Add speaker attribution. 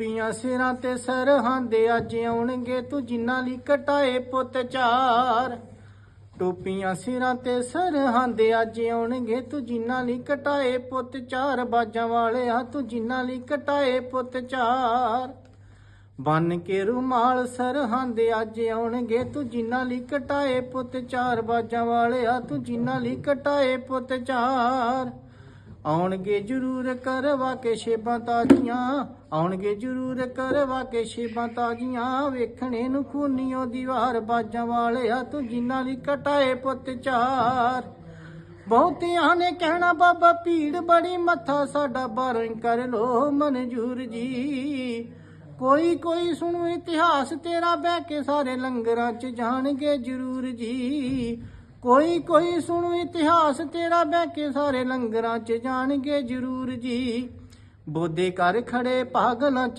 Speaker 1: ਟੋਪੀਆਂ ਸਿਰਾਂ ਤੇ ਸਰਹਾਂਦੇ ਅੱਜ ਆਉਣਗੇ ਤੂੰ ਜਿਨ੍ਹਾਂ ਲਈ ਕਟਾਏ ਪੁੱਤ ਚਾਰ। ਟੋਪੀਆਂ ਸਿਰਾਂ ਤੇ ਸਰਹਾਂਦੇ ਅੱਜ ਆਉਣਗੇ ਤੂੰ ਜਿਨ੍ਹਾਂ ਲਈ ਕਟਾਏ ਪੁੱਤ ਚਾਰ। ਬਾਜਾਂ ਵਾਲਿਆ ਤੂੰ ਜਿਨ੍ਹਾਂ ਲਈ ਕਟਾਏ ਪੁੱਤ ਚਾਰ। ਬਨ ਕੇ ਰੁਮਾਲ ਸਰਹਾਂਦੇ ਅੱਜ ਆਉਣਗੇ ਤੂੰ ਜਿਨ੍ਹਾਂ ਲਈ ਕਟਾਏ ਪੁੱਤ ਚਾਰ। ਬਾਜਾਂ ਵਾਲਿਆ ਤੂੰ ਜਿਨ੍ਹਾਂ ਲਈ ਕਟਾਏ ਪੁੱਤ ਚਾਰ। ਆਉਣਗੇ ਜਰੂਰ ਕਰਵਾ ਕੇ ਸ਼ੇਬਾਂ ਤਾਜੀਆਂ, ਆਉਣਗੇ ਜਰੂਰ ਕਰਵਾ ਕੇ ਸ਼ੇਬਾਂ ਤਾਜੀਆਂ। ਵੇਖਣੇ ਨੂੰ ਖੂਨੀਓ ਦੀਵਾਰ, ਬਾਜਾਂ ਵਾਲਿਆ ਤੂੰ ਜਿਨ੍ਹਾਂ ਲਈ ਕਟਾਏ ਪੁੱਤ ਚਾਰ। ਬਹੁਤਿਆਂ ਨੇ ਕਹਿਣਾ, ਬਾਬਾ ਭੀੜ ਬੜੀ, ਮੱਥਾ ਸਾਡਾ ਬਾਰੋਂ ਕਰ ਲੋ ਮਨਜੂਰ ਜੀ। ਕੋਈ ਕੋਈ ਸੁਣੂ ਇਤਿਹਾਸ ਤੇਰਾ, ਬਹਿ ਕੇ ਸਾਰੇ ਲੰਗਰਾਂ 'ਚ ਜਾਣਗੇ ਜਰੂਰ ਜੀ। ਕੋਈ ਕੋਈ ਸੁਣੂ ਇਤਿਹਾਸ ਤੇਰਾ ਬਹਿ ਕੇ ਸਾਰੇ ਲੰਗਰਾਂ 'ਚ ਜਾਣਗੇ ਜਰੂਰ ਜੀ। ਬੋਦੇ ਕਰ ਖੜੇ ਪਾਗਲਾਂ 'ਚ